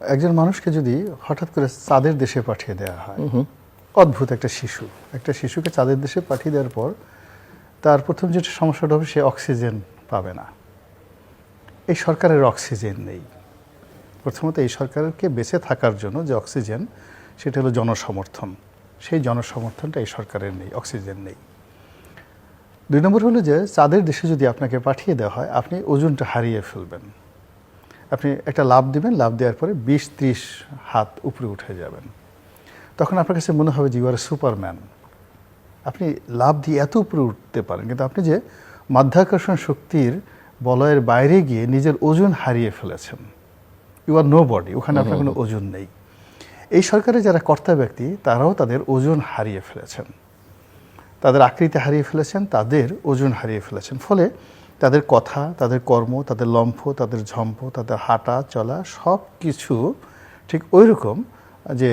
একজন মানুষকে যদি হঠাৎ করে চাঁদের দেশে পাঠিয়ে দেওয়া হয় অদ্ভুত একটা শিশু একটা শিশুকে চাঁদের দেশে পাঠিয়ে দেওয়ার পর তার প্রথম যেটা সমস্যাটা হবে সে অক্সিজেন পাবে না। এই সরকারের অক্সিজেন নেই। প্রথমত এই সরকারকে বেঁচে থাকার জন্য যে অক্সিজেন সেটা হলো জনসমর্থন। সেই জনসমর্থনটা এই সরকারের নেই অক্সিজেন নেই। দুই নম্বর হলো যে চাঁদের দেশে যদি আপনাকে পাঠিয়ে দেওয়া হয় আপনি ওজনটা হারিয়ে ফেলবেন। আপনি একটা লাভ দিবেন লাভ দেওয়ার পরে বিশ ত্রিশ হাত উপরে উঠে যাবেন। তখন আপনার কাছে মনে হবে যে ইউ আর সুপারম্যান আপনি লাভ দিয়ে এত উপরে উঠতে পারেন কিন্তু আপনি যে মাধ্যাকর্ষণ শক্তির বলয়ের বাইরে গিয়ে নিজের ওজন হারিয়ে ফেলেছেন। ইউ আর নো বডি ওখানে আপনার কোনো ওজন নেই। এই সরকারে যারা কর্তা ব্যক্তি তারাও তাদের ওজন হারিয়ে ফেলেছেন। তাদের আকৃতি হারিয়ে ফেলেছেন তাদের ওজন হারিয়ে ফেলেছেন। ফলে তাদের কথা, তাদের কর্ম, তাদের লম্ফ, তাদের ঝম্প, তাদের হাঁটা, চলা সব কিছু ঠিক ওই রকম যে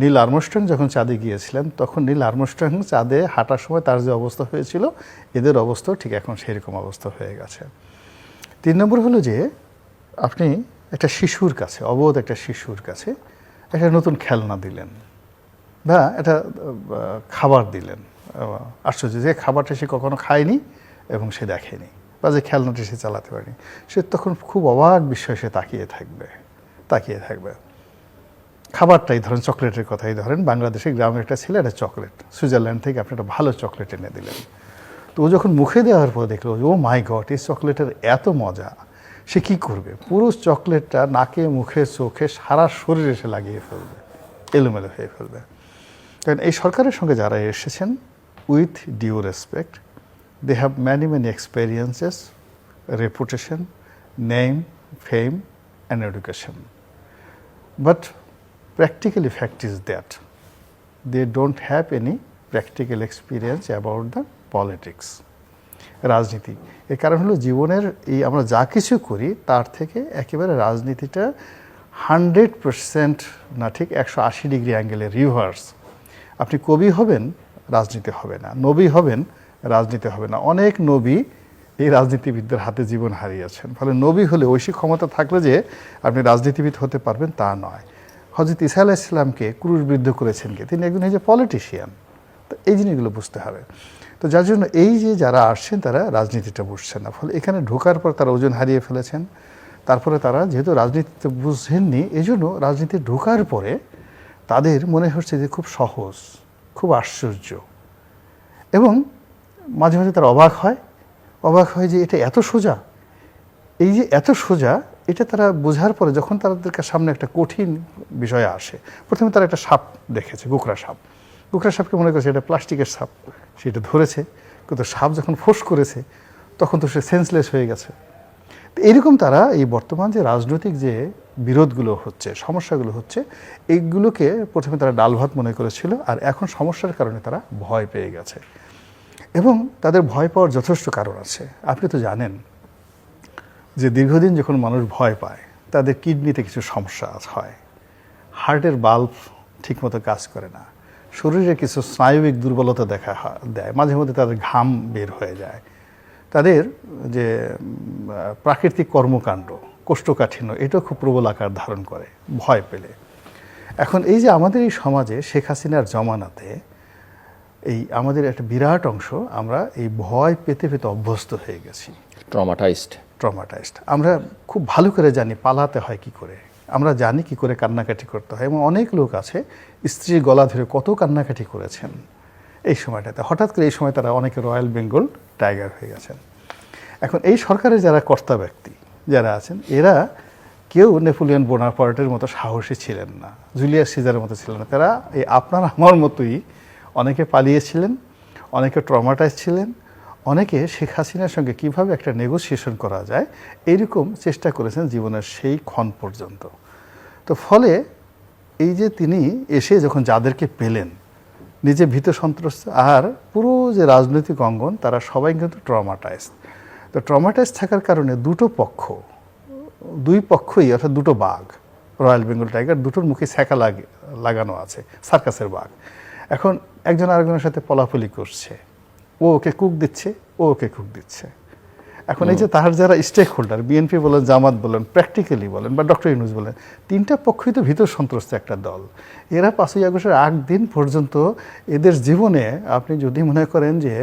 নীল আর্মস্ট্রং যখন চাঁদে গিয়েছিলেন, তখন নীল আর্মস্ট্রং চাঁদে হাঁটার সময় তার যে অবস্থা হয়েছিল, এদের অবস্থাও ঠিক এখন সেরকম অবস্থা হয়ে গেছে। তিন নম্বর হলো যে, আপনি একটা শিশুর কাছে, অবোধ একটা শিশুর কাছে একটা নতুন খেলনা দিলেন বা একটা খাবার দিলেন। আশ্চর্য, যে খাবারটা সে কখনো খায়নি এবং সে দেখেনি বা যে খেলনাটি সে চালাতে পারেনি। সে তখন খুব অবাক বিষয় সে তাকিয়ে থাকবে তাকিয়ে থাকবে। খাবারটাই ধরেন চকলেটের কথাই ধরেন বাংলাদেশে গ্রামের একটা ছেলে একটা চকলেট, সুইজারল্যান্ড থেকে আপনি একটা ভালো চকলেট এনে দিলেন। তো ও যখন মুখে দেওয়ার পর দেখল ও মাই গড, এই চকলেটের এত মজা, সে কি করবে? পুরো চকলেটটা নাকে, মুখে, চোখে সারা শরীরে সে লাগিয়ে ফেলবে, এলোমেলো হয়ে ফেলবে। কারণ এই সরকারের সঙ্গে যারা এসেছেন with due respect they have many many experiences reputation name fame and education But practically fact is that they don't have any practical experience about the politics. রাজনীতি। এর কারণ হলো জীবনের এই আমরা যা কিছু করি, তার থেকে একেবারে রাজনীতিটা হান্ড্রেড পার্সেন্ট না ঠিক একশো আশি ডিগ্রি অ্যাঙ্গেলে রিভার্স আপনি কবি হবেন, রাজনীতি হবে না। নবী হবেন রাজনীতি হবে না। অনেক নবী এই রাজনীতিবিদদের হাতে জীবন হারিয়েছেন। ফলে নবী হলে ঐশী ক্ষমতা থাকলে যে আপনি রাজনীতিবিদ হতে পারবেন তা নয়। হজরত ইসা আলাহ ইসলামকে ক্রুশবিদ্ধ করেছেন কে? তিনি একজন হয়েছে পলিটিশিয়ান তো এই জিনিসগুলো বুঝতে হবে। তো যার জন্য এই যে যারা আসছেন, তারা রাজনীতিটা বুঝছেন না। ফলে এখানে ঢোকার পর তারা ওজন হারিয়ে ফেলেছেন। তারপরে তারা যেহেতু রাজনীতিতে বুঝছেননি এই জন্য রাজনীতি ঢোকার পরে তাদের মনে হচ্ছে যে খুব সহজ, খুব আশ্চর্য। এবং মাঝে মাঝে তারা অবাক হয়। অবাক হয় যে এটা এত সোজা। এই যে এত সোজা, এটা তারা বোঝার পরে যখন তাদের সামনে একটা কঠিন বিষয় আসে, প্রথমে তারা একটা সাপ দেখেছে গোকরা সাপ। গোকরা সাপকে মনে করেছে এটা প্লাস্টিকের সাপ সেটা ধরেছে। কিন্তু সাপ যখন ফোঁস করেছে, তখন তো সে সেন্সলেস হয়ে গেছে। তো এইরকম তারা এই বর্তমান যে রাজনৈতিক যে বিরোধগুলো হচ্ছে, সমস্যাগুলো হচ্ছে এইগুলোকে প্রথমে তারা ডাল ভাত মনে করেছিল, আর এখন সমস্যার কারণে তারা ভয় পেয়ে গেছে। এবং তাদের ভয় পাওয়ার যথেষ্ট কারণ আছে। আপনি তো জানেন যে দীর্ঘদিন যখন মানুষ ভয় পায়, তাদের কিডনিতে কিছু সমস্যা হয়। হার্টের বাল্ব ঠিকমতো কাজ করে না। শরীরে কিছু স্নায়বিক দুর্বলতা দেখা দেয়। মাঝে মধ্যে তাদের ঘাম বের হয়ে যায়। তাদের যে প্রাকৃতিক কর্মকাণ্ড, কোষ্ঠকাঠিন্য, এটাও খুব প্রবল আকার ধারণ করে, ভয় পেলে। এখন এই যে আমাদের এই সমাজে শেখ হাসিনার জমানাতে এই আমাদের একটা বিরাট অংশ আমরা এই ভয় পেতে পেতে অভ্যস্ত হয়ে গেছি। ট্রমাটাইজড ট্রমাটাইজড আমরা খুব ভালো করে জানি পালাতে হয় কি করে। আমরা জানি কি করে কান্নাকাটি করতে হয় এবং অনেক লোক আছে স্ত্রীর গলা ধরে কত কান্নাকাটি করেছেন এই সময়টাতে। হঠাৎ করে এই সময় তারা অনেকে রয়্যাল বেঙ্গল টাইগার হয়ে গেছেন। এখন এই সরকারের যারা কর্তা ব্যক্তি যারা আছেন এরা কেউ নেপোলিয়ন বোনাপার্টের মতো সাহসী ছিলেন না জুলিয়াস সিজারের মতো ছিলেন না। তারা এই আপনার আমার মতোই অনেকে পালিয়েছিলেন, অনেকে ট্রমাটাইজ ছিলেন, অনেকে শেখ হাসিনার সঙ্গে কীভাবে একটা নেগোসিয়েশন করা যায় এইরকম চেষ্টা করেছেন জীবনের সেই ক্ষণ পর্যন্ত। তো ফলে এই যে তিনি এসে যখন যাদেরকে পেলেন, নিজে ভীত সন্ত্রস্ত, আর পুরো যে রাজনৈতিক অঙ্গন, তারা সবাই কিন্তু ট্রমাটাইজ তো ট্রমাটাইজ থাকার কারণে দুটো পক্ষ, দুই পক্ষই অর্থাৎ দুটো বাঘ, রয়্যাল বেঙ্গল টাইগার, দুটোর মুখে ছ্যাঁকা লাগে, লাগানো আছে, সার্কাসের বাঘ। এখন একজন আরেকজনের সাথে পলাপলি করছে। ও ওকে কুক দিচ্ছে ও ওকে কুক দিচ্ছে। এখন এই যে তার যারা স্টেক হোল্ডার বিএনপি বলেন জামাত বলেন প্র্যাকটিক্যালি বলেন বা ডক্টর ইউনুস বলেন তিনটা পক্ষই তো ভিতর সন্ত্রস্ত একটা দল। এরা পাঁচই আগস্টের আগ দিন পর্যন্ত এদের জীবনে আপনি যদি মনে করেন যে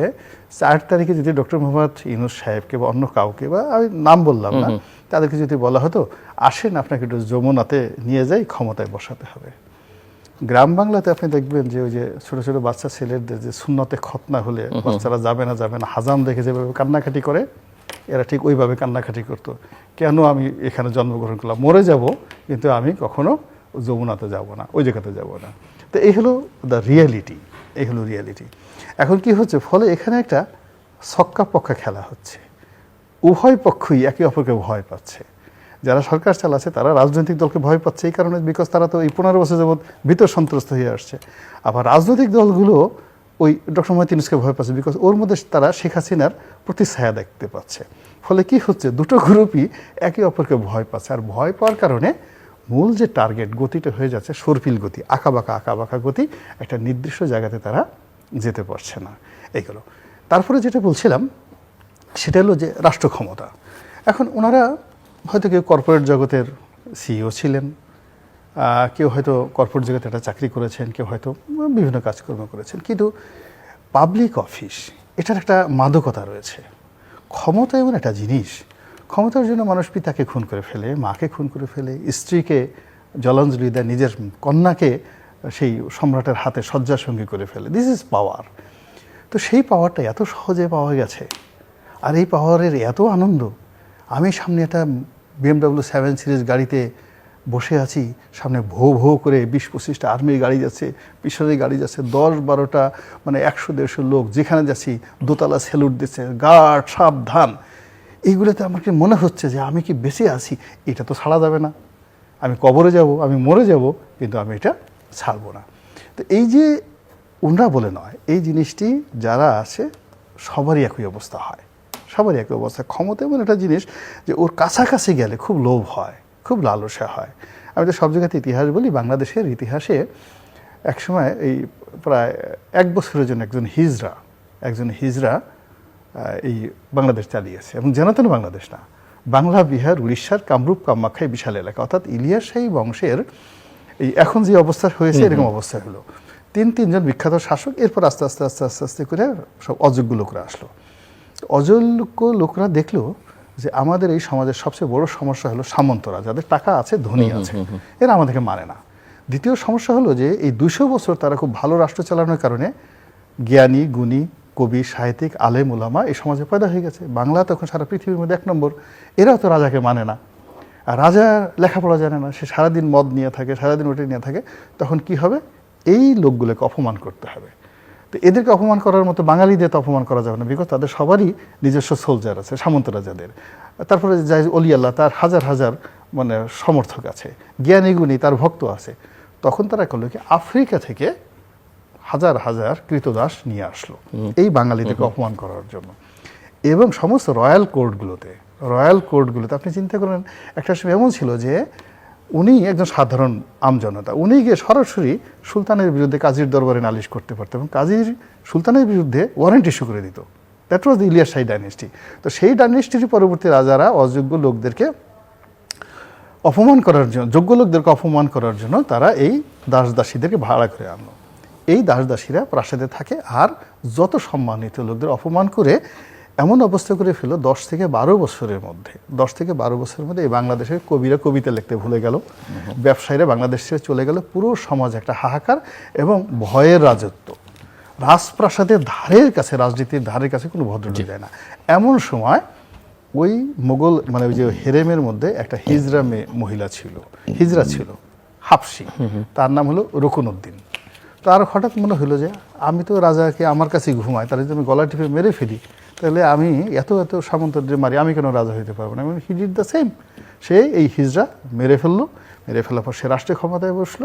চার তারিখে যদি ডক্টর মোহাম্মদ ইউনুস সাহেবকে বা অন্য কাউকে বা আমি নাম বললাম না তাদেরকে যদি বলা হতো আসেন আপনাকে একটু যমুনাতে নিয়ে যাই ক্ষমতায় বসাতে হবে। গ্রাম বাংলাতে আপনি দেখবেন যে ওই যে ছোট ছোট বাচ্চা ছেলেদের যে শূন্যতে খতনা হলে বাচ্চারা যাবে না যাবে না। হাজাম দেখে যেভাবে কান্নাকাটি করে এরা ঠিক ওইভাবে কান্নাকাটি করতো। কেন আমি এখানে জন্মগ্রহণ করলাম? মরে যাব কিন্তু আমি কখনো যমুনাতে যাব না ওই জায়গাতে যাব না। তো এই হলো দ্য রিয়ালিটি এই হলো রিয়ালিটি এখন কি হচ্ছে? ফলে এখানে একটা ছক্কা পক্কা খেলা হচ্ছে। উভয় পক্ষই একে অপরকে ভয় পাচ্ছে। যারা সরকার চালাচ্ছে তারা রাজনৈতিক দলকে ভয় পাচ্ছে। এই কারণে বিকজ তারা তো এই পনেরো বছর যাবৎ ভিতর সন্ত্রস্ত হয়ে আসছে। আবার রাজনৈতিক দলগুলো ওই ডক্টর মোহাম্মদ ইউনুসকে ভয় পাচ্ছে বিকজ ওর মধ্যে তারা শেখ হাসিনার প্রতি ছায়া দেখতে পাচ্ছে। ফলে কি হচ্ছে? দুটো গ্রুপই একে অপরকে ভয় পাচ্ছে। আর ভয় পাওয়ার কারণে মূল যে টার্গেট গতিটা হয়ে যাচ্ছে সরপিল গতি, আঁকাবাঁকা আঁকাবাঁকা গতি, একটা নির্দিষ্ট জায়গাতে তারা যেতে পারছে না। এইগুলো তারপরে যেটা বলছিলাম, সেটা হলো যে রাষ্ট্র ক্ষমতা। এখন ওনারা হয়তো কেউ কর্পোরেট জগতের সিইও ছিলেন কেউ হয়তো কর্পোরেট জগতে একটা চাকরি করেছেন, কেউ হয়তো বিভিন্ন কাজকর্ম করেছেন। কিন্তু পাবলিক অফিস এটার একটা মাদকতা রয়েছে। ক্ষমতা এমন একটা জিনিস, ক্ষমতার জন্য মানুষ পিতাকে খুন করে ফেলে, মাকে খুন করে ফেলে, স্ত্রীকে জলাঞ্জলি দেয়, নিজের কন্যাকে সেই সম্রাটের হাতে শয্যাসঙ্গী করে ফেলে। দিস ইজ পাওয়ার তো সেই পাওয়ারটা এত সহজে পাওয়া গেছে, আর এই পাওয়ারের এত আনন্দ আমি সামনে একটা বিএমডাব্লিউ সেভেন সিরিজ গাড়িতে বসে আছি। সামনে ভো ভো করে বিশ পঁচিশটা আর্মির গাড়ি যাচ্ছে, পিছনের গাড়ি যাচ্ছে, দশ বারোটা মানে একশো, দেড়শো লোক যেখানে যাচ্ছি, দোতলা সেলুট দিচ্ছে গার্ড সাবধান। এইগুলোতে আমাকে মনে হচ্ছে যে আমি কি বেঁচে আছি? এটা তো ছাড়া যাবে না। আমি কবরে যাব, আমি মরে যাব, কিন্তু আমি এটা ছাড়বো না। তো এই যে ওনরা বলে নয়, এই জিনিসটি যারা আছে, সবারই একই অবস্থা হয়। সবারই একই অবস্থা। ক্ষমতা এমন একটা জিনিস যে ওর কাছাকাছি গেলে খুব লোভ হয় খুব লালসা হয়। আমি তো সব জায়গাতে ইতিহাস বলি বাংলাদেশের ইতিহাসে একসময় এই প্রায় এক বছরের জন্য একজন হিজরা একজন হিজরা এই বাংলাদেশ চালিয়েছে। এবং জেনাতন বাংলাদেশ না। বাংলা বিহার উড়িষ্যার কামরূপ কামাখ্যায় বিশাল এলাকা। অর্থাৎ ইলিয়াস শাহী বংশের এই এখন যে অবস্থা হয়েছে এরকম অবস্থা হলো। তিন তিনজন বিখ্যাত শাসক এরপর আস্তে আস্তে আস্তে আস্তে আস্তে করে সব অযোগ্য লোকরা আসলো। অযোগ্য লোকরা দেখল যে আমাদের এই সমাজের সবচেয়ে বড় সমস্যা হলো সামন্তরা যাদের টাকা আছে ধনী আছে। এরা আমাদেরকে মানে না। দ্বিতীয় সমস্যা হলো যে এই দুশো বছর তারা খুব ভালো রাষ্ট্র চালানোর কারণে জ্ঞানী গুণী কবি সাহিত্যিক আলেম ওলামা এই সমাজে পয়দা হয়ে গেছে। বাংলা তখন সারা পৃথিবীর মধ্যে এক নম্বর। এরাও তো রাজাকে মানে না। আর রাজা লেখাপড়া জানে না। সে সারাদিন মদ নিয়ে থাকে সারাদিন ওটা নিয়ে থাকে। তখন কি হবে? এই লোকগুলোকে অপমান করতে হবে। তো এদেরকে অপমান করার মতো বাঙালিদের তো অপমান করা যাবে না বিকজ তাদের সবারই নিজস্ব সোলজার আছে সামন্ত রাজাদের। তারপরে যাই অলি আল্লাহ তার হাজার হাজার মানে সমর্থক আছে জ্ঞানী গুণী তার ভক্ত আছে। তখন তারা করল কি আফ্রিকা থেকে হাজার হাজার কৃতদাস নিয়ে আসলো এই বাঙালিদেরকে অপমান করার জন্য। এবং সমস্ত রয়্যাল কোর্টগুলোতে রয়্যাল কোর্টগুলোতে আপনি চিন্তা করেন একটা সময় এমন ছিল যে উনি একজন সাধারণ আমজনতা উনি গিয়ে সরাসরি সুলতানের বিরুদ্ধে কাজীর দরবারে নালিশ করতে পারতেন এবং কাজীর, সুলতানের বিরুদ্ধে ওয়ারেন্ট ইস্যু করে দিত। That was the Ilyas Shahi dynasty তো সেই ডাইনেস্টির পরবর্তী রাজারা অযোগ্য লোকদেরকে অপমান করার জন্য, যোগ্য লোকদেরকে অপমান করার জন্য তারা এই দাস দাসীদেরকে ভাড়া করে আনলো। এই দাস দাসীরা প্রাসাদে থাকে আর যত সম্মানিত লোকদের অপমান করে এমন অবস্থা করে ফেলো দশ থেকে বারো বছরের মধ্যে। দশ থেকে বারো বছরের মধ্যে এই বাংলাদেশের কবিরা কবিতা লিখতে ভুলে গেল। ব্যবসায়ীরা বাংলাদেশ ছেড়ে চলে গেল। পুরো সমাজ একটা হাহাকার এবং ভয়ের রাজত্ব। রাজপ্রাসাদের ধারের কাছে রাজনীতির ধারের কাছে কোনো ভদ্রতা যায় না। এমন সময় ওই মোগল মানে ওই যে হেরেমের মধ্যে একটা হিজরা মেয়ে মহিলা ছিল। হিজরা ছিল হাফসি। তার নাম হলো রকুনউদ্দিন তার হঠাৎ মনে হলো যে আমি তো রাজাকে আমার কাছেই ঘুমাই তাহলে যদি আমি গলা টিপে মেরে ফেলি তাহলে আমি এত এত সামন্তদের মারি আমি কেন রাজা হইতে পারব না? হি ডিড দ্য সেম সে এই হিজরা মেরে ফেলল মেরে ফেলার পর সে রাষ্ট্রীয় ক্ষমতায় বসল।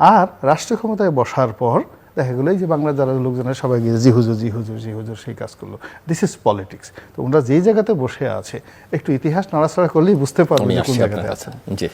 আর রাষ্ট্রীয় ক্ষমতায় বসার পর দেখা গেলো এই যে বাংলার যারা লোকজনের সবাই গিয়ে জি হুজুর জি হুজুর জি হুজুর সেই কাজ করল। দিস ইজ পলিটিক্স তো ওনারা যেই জায়গাতে বসে আছে একটু ইতিহাস নাড়াচাড়া করলেই বুঝতে পারবে আমি যে কোন জায়গাতে আছে। জি।